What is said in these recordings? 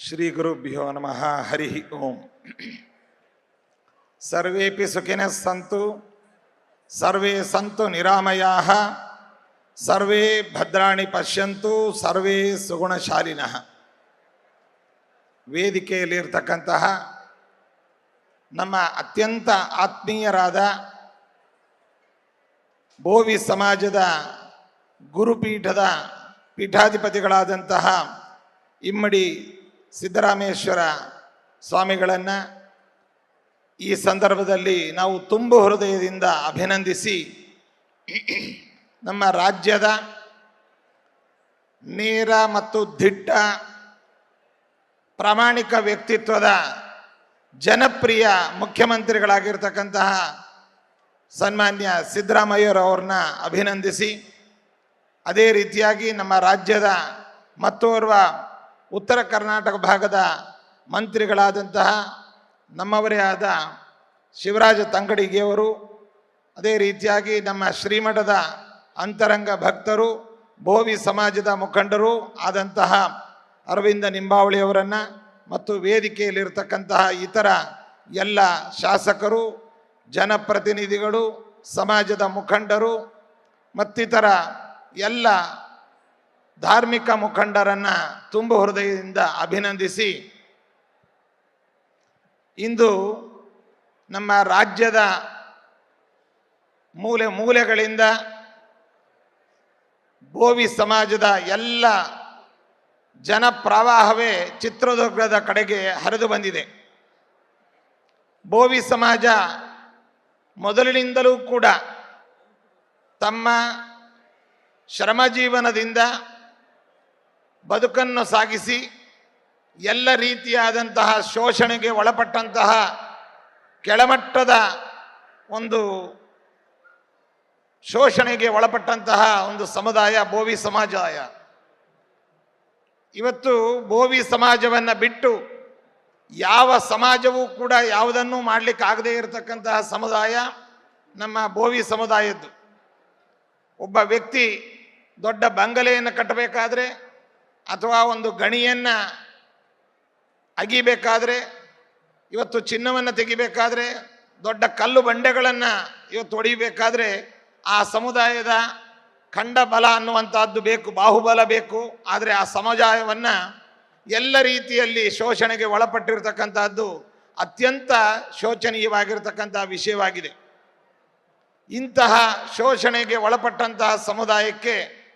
ಶ್ರೀಗುರುಭ್ಯೋ ನಮಃ, ಹರಿ ಓಂ. ಸರ್ವೇಪಿ ಸುಖಿನ ಸಂತು, ಸರ್ವೇ ಸಂತು ನಿರಾಮಯ, ಸರ್ವೇ ಭದ್ರಾಣಿ ಪಶ್ಯಂತು, ಸರ್ವೇ ಸುಗುಣಶಾಲಿನಃ. ವೇದಿಕೆಯಲ್ಲಿರ್ತಕ್ಕಂತಹ ನಮ್ಮ ಅತ್ಯಂತ ಆತ್ಮೀಯರಾದ ಬೋವಿ ಸಮಾಜದ ಗುರುಪೀಠದ ಪೀಠಾಧಿಪತಿಗಳಾದಂತಹ ಇಮ್ಮಡಿ ಸಿದ್ದರಾಮೇಶ್ವರ ಸ್ವಾಮಿಗಳನ್ನು ಈ ಸಂದರ್ಭದಲ್ಲಿ ನಾವು ತುಂಬು ಹೃದಯದಿಂದ ಅಭಿನಂದಿಸಿ ನಮ್ಮ ರಾಜ್ಯದ ನೇರ ಮತ್ತು ದಿಟ್ಟ ಪ್ರಾಮಾಣಿಕ ವ್ಯಕ್ತಿತ್ವದ ಜನಪ್ರಿಯ ಮುಖ್ಯಮಂತ್ರಿಗಳಾಗಿರ್ತಕ್ಕಂತಹ ಸನ್ಮಾನ್ಯ ಸಿದ್ದರಾಮಯ್ಯರವ್ರನ್ನ ಅಭಿನಂದಿಸಿ, ಅದೇ ರೀತಿಯಾಗಿ ನಮ್ಮ ರಾಜ್ಯದ ಮತ್ತೋರ್ವ ಉತ್ತರ ಕರ್ನಾಟಕ ಭಾಗದ ಮಂತ್ರಿಗಳಾದಂತಹ ನಮ್ಮವರೇ ಆದ ಶಿವರಾಜ ತಂಗಡಿಗೆಯವರು, ಅದೇ ರೀತಿಯಾಗಿ ನಮ್ಮ ಶ್ರೀಮಠದ ಅಂತರಂಗ ಭಕ್ತರು, ಭೋವಿ ಸಮಾಜದ ಮುಖಂಡರು ಆದಂತಹ ಅರವಿಂದ ನಿಂಬಾವಳಿಯವರನ್ನು ಮತ್ತು ವೇದಿಕೆಯಲ್ಲಿರ್ತಕ್ಕಂತಹ ಇತರ ಎಲ್ಲ ಶಾಸಕರು, ಜನಪ್ರತಿನಿಧಿಗಳು, ಸಮಾಜದ ಮುಖಂಡರು ಮತ್ತಿತರ ಎಲ್ಲ ಧಾರ್ಮಿಕ ಮುಖಂಡರನ್ನು ತುಂಬ ಹೃದಯದಿಂದ ಅಭಿನಂದಿಸಿ, ಇಂದು ನಮ್ಮ ರಾಜ್ಯದ ಮೂಲೆ ಮೂಲೆಗಳಿಂದ ಬೋವಿ ಸಮಾಜದ ಎಲ್ಲ ಜನಪ್ರವಾಹವೇ ಚಿತ್ರದುರ್ಗದ ಕಡೆಗೆ ಹರಿದು ಬಂದಿದೆ. ಬೋವಿ ಸಮಾಜ ಮೊದಲಿನಿಂದಲೂ ಕೂಡ ತಮ್ಮ ಶ್ರಮಜೀವನದಿಂದ ಬದುಕನ್ನು ಸಾಗಿಸಿ ಎಲ್ಲ ರೀತಿಯಾದಂತಹ ಶೋಷಣೆಗೆ ಒಳಪಟ್ಟಂತಹ ಕೆಳಮಟ್ಟದ ಒಂದು ಶೋಷಣೆಗೆ ಒಳಪಟ್ಟಂತಹ ಒಂದು ಸಮುದಾಯ ಬೋವಿ ಸಮಾಜಾಯ. ಇವತ್ತು ಬೋವಿ ಸಮಾಜವನ್ನು ಬಿಟ್ಟು ಯಾವ ಸಮಾಜವೂ ಕೂಡ ಯಾವುದನ್ನೂ ಮಾಡಲಿಕ್ಕೆ ಆಗದೇ ಇರತಕ್ಕಂತಹ ಸಮುದಾಯ ನಮ್ಮ ಬೋವಿ ಸಮುದಾಯದ್ದು. ಒಬ್ಬ ವ್ಯಕ್ತಿ ದೊಡ್ಡ ಬಂಗಲೆಯನ್ನು ಕಟ್ಟಬೇಕಾದ್ರೆ ಅಥವಾ ಒಂದು ಗಣಿಯನ್ನು ಅಗಿಬೇಕಾದ್ರೆ, ಇವತ್ತು ಚಿನ್ನವನ್ನು ತೆಗಿಬೇಕಾದ್ರೆ, ದೊಡ್ಡ ಕಲ್ಲು ಬಂಡೆಗಳನ್ನು ಇವತ್ತು ಹೊಡಿಬೇಕಾದ್ರೆ ಆ ಸಮುದಾಯದ ಖಂಡ ಬಲ ಅನ್ನುವಂಥದ್ದು ಬೇಕು, ಬಾಹುಬಲ ಬೇಕು. ಆದರೆ ಆ ಸಮುದಾಯವನ್ನು ಎಲ್ಲ ರೀತಿಯಲ್ಲಿ ಶೋಷಣೆಗೆ ಒಳಪಟ್ಟಿರ್ತಕ್ಕಂಥದ್ದು ಅತ್ಯಂತ ಶೋಚನೀಯವಾಗಿರತಕ್ಕಂಥ ವಿಷಯವಾಗಿದೆ. ಇಂತಹ ಶೋಷಣೆಗೆ ಒಳಪಟ್ಟಂತಹ ಸಮುದಾಯಕ್ಕೆ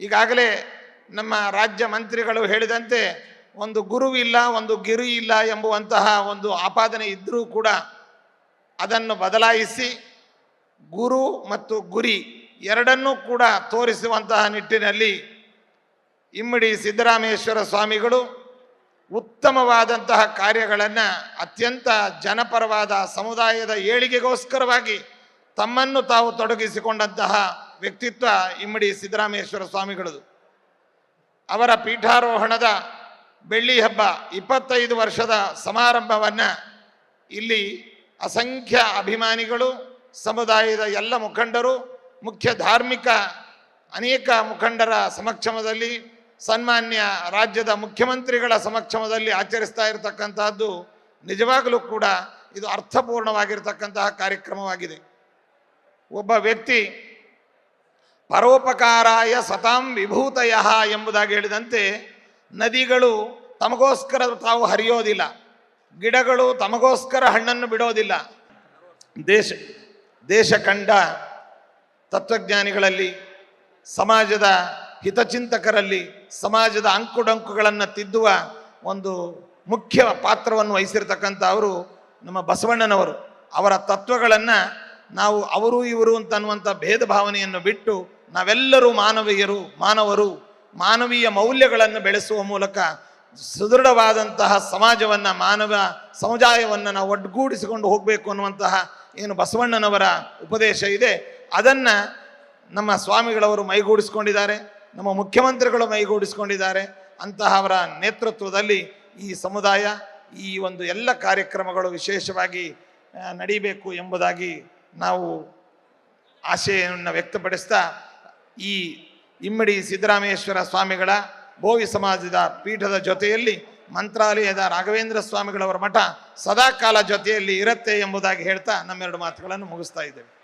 ಈಗಾಗಲೇ ನಮ್ಮ ರಾಜ್ಯ ಮಂತ್ರಿಗಳು ಹೇಳಿದಂತೆ ಒಂದು ಗುರುವಿಲ್ಲ, ಒಂದು ಗಿರಿ ಇಲ್ಲ ಎಂಬುವಂತಹ ಒಂದು ಆಪಾದನೆ ಇದ್ದರೂ ಕೂಡ ಅದನ್ನು ಬದಲಾಯಿಸಿ ಗುರು ಮತ್ತು ಗುರಿ ಎರಡನ್ನೂ ಕೂಡ ತೋರಿಸುವಂತಹ ನಿಟ್ಟಿನಲ್ಲಿ ಇಮ್ಮಡಿ ಸಿದ್ದರಾಮೇಶ್ವರ ಸ್ವಾಮಿಗಳು ಉತ್ತಮವಾದಂತಹ ಕಾರ್ಯಗಳನ್ನು ಅತ್ಯಂತ ಜನಪರವಾದ ಸಮುದಾಯದ ಏಳಿಗೆಗೋಸ್ಕರವಾಗಿ ತಮ್ಮನ್ನು ತಾವು ತೊಡಗಿಸಿಕೊಂಡಂತಹ ವ್ಯಕ್ತಿತ್ವ ಇಮ್ಮಡಿ ಸಿದ್ದರಾಮೇಶ್ವರ ಸ್ವಾಮಿಗಳದು. ಅವರ ಪೀಠಾರೋಹಣದ ಬೆಳ್ಳಿ ಹಬ್ಬ ಇಪ್ಪತ್ತೈದು ವರ್ಷದ ಸಮಾರಂಭವನ್ನು ಇಲ್ಲಿ ಅಸಂಖ್ಯ ಅಭಿಮಾನಿಗಳು, ಸಮುದಾಯದ ಎಲ್ಲ ಮುಖಂಡರು, ಮುಖ್ಯ ಧಾರ್ಮಿಕ ಅನೇಕ ಮುಖಂಡರ ಸಮಕ್ಷಮದಲ್ಲಿ, ಸನ್ಮಾನ್ಯ ರಾಜ್ಯದ ಮುಖ್ಯಮಂತ್ರಿಗಳ ಸಮಕ್ಷಮದಲ್ಲಿ ಆಚರಿಸ್ತಾ ಇರತಕ್ಕಂತಹದ್ದು ನಿಜವಾಗಲೂ ಕೂಡ ಇದು ಅರ್ಥಪೂರ್ಣವಾಗಿರ್ತಕ್ಕಂತಹ ಕಾರ್ಯಕ್ರಮವಾಗಿದೆ. ಒಬ್ಬ ವ್ಯಕ್ತಿ ಪರೋಪಕಾರಾಯ ಸತಾಂ ವಿಭೂತಯ ಎಂಬುದಾಗಿ ಹೇಳಿದಂತೆ ನದಿಗಳು ತಮಗೋಸ್ಕರ ತಾವು ಹರಿಯೋದಿಲ್ಲ, ಗಿಡಗಳು ತಮಗೋಸ್ಕರ ಹಣ್ಣನ್ನು ಬಿಡೋದಿಲ್ಲ. ದೇಶ ದೇಶ ಕಂಡ ತತ್ವಜ್ಞಾನಿಗಳಲ್ಲಿ, ಸಮಾಜದ ಹಿತಚಿಂತಕರಲ್ಲಿ, ಸಮಾಜದ ಅಂಕುಡಂಕುಗಳನ್ನು ತಿದ್ದುವ ಒಂದು ಮುಖ್ಯ ಪಾತ್ರವನ್ನು ವಹಿಸಿರ್ತಕ್ಕಂಥ ಅವರು ನಮ್ಮ ಬಸವಣ್ಣನವರು. ಅವರ ತತ್ವಗಳನ್ನು ನಾವು ಅವರು ಇವರು ಅಂತ ಅನ್ನುವಂಥ ಭೇದ ಭಾವನೆಯನ್ನು ಬಿಟ್ಟು ನಾವೆಲ್ಲರೂ ಮಾನವೀಯರು, ಮಾನವರು, ಮಾನವೀಯ ಮೌಲ್ಯಗಳನ್ನು ಬೆಳೆಸುವ ಮೂಲಕ ಸುದೃಢವಾದಂತಹ ಸಮಾಜವನ್ನು, ಮಾನವ ಸಮುದಾಯವನ್ನು ನಾವು ಒಡ್ಗೂಡಿಸಿಕೊಂಡು ಹೋಗಬೇಕು ಅನ್ನುವಂತಹ ಏನು ಬಸವಣ್ಣನವರ ಉಪದೇಶ ಇದೆ. ಅದನ್ನು ನಮ್ಮ ಸ್ವಾಮಿಗಳವರು ಮೈಗೂಡಿಸ್ಕೊಂಡಿದ್ದಾರೆ, ನಮ್ಮ ಮುಖ್ಯಮಂತ್ರಿಗಳು ಮೈಗೂಡಿಸ್ಕೊಂಡಿದ್ದಾರೆ. ಅಂತಹವರ ನೇತೃತ್ವದಲ್ಲಿ ಈ ಸಮುದಾಯ, ಈ ಒಂದು ಎಲ್ಲ ಕಾರ್ಯಕ್ರಮಗಳು ವಿಶೇಷವಾಗಿ ನಡೀಬೇಕು ಎಂಬುದಾಗಿ ನಾವು ಆಶಯವನ್ನು ವ್ಯಕ್ತಪಡಿಸ್ತಾ ಈ ಇಮ್ಮಡಿ ಸಿದ್ದರಾಮೇಶ್ವರ ಸ್ವಾಮಿಗಳ ಭೋವಿ ಸಮಾಜದ ಪೀಠದ ಜೊತೆಯಲ್ಲಿ ಮಂತ್ರಾಲಯದ ರಾಘವೇಂದ್ರ ಸ್ವಾಮಿಗಳವರ ಮಠ ಸದಾಕಾಲ ಜೊತೆಯಲ್ಲಿ ಇರುತ್ತೆ ಎಂಬುದಾಗಿ ಹೇಳ್ತಾ ನಮ್ಮೆರಡು ಮಾತುಗಳನ್ನು ಮುಗಿಸ್ತಾ ಇದ್ದೇವೆ.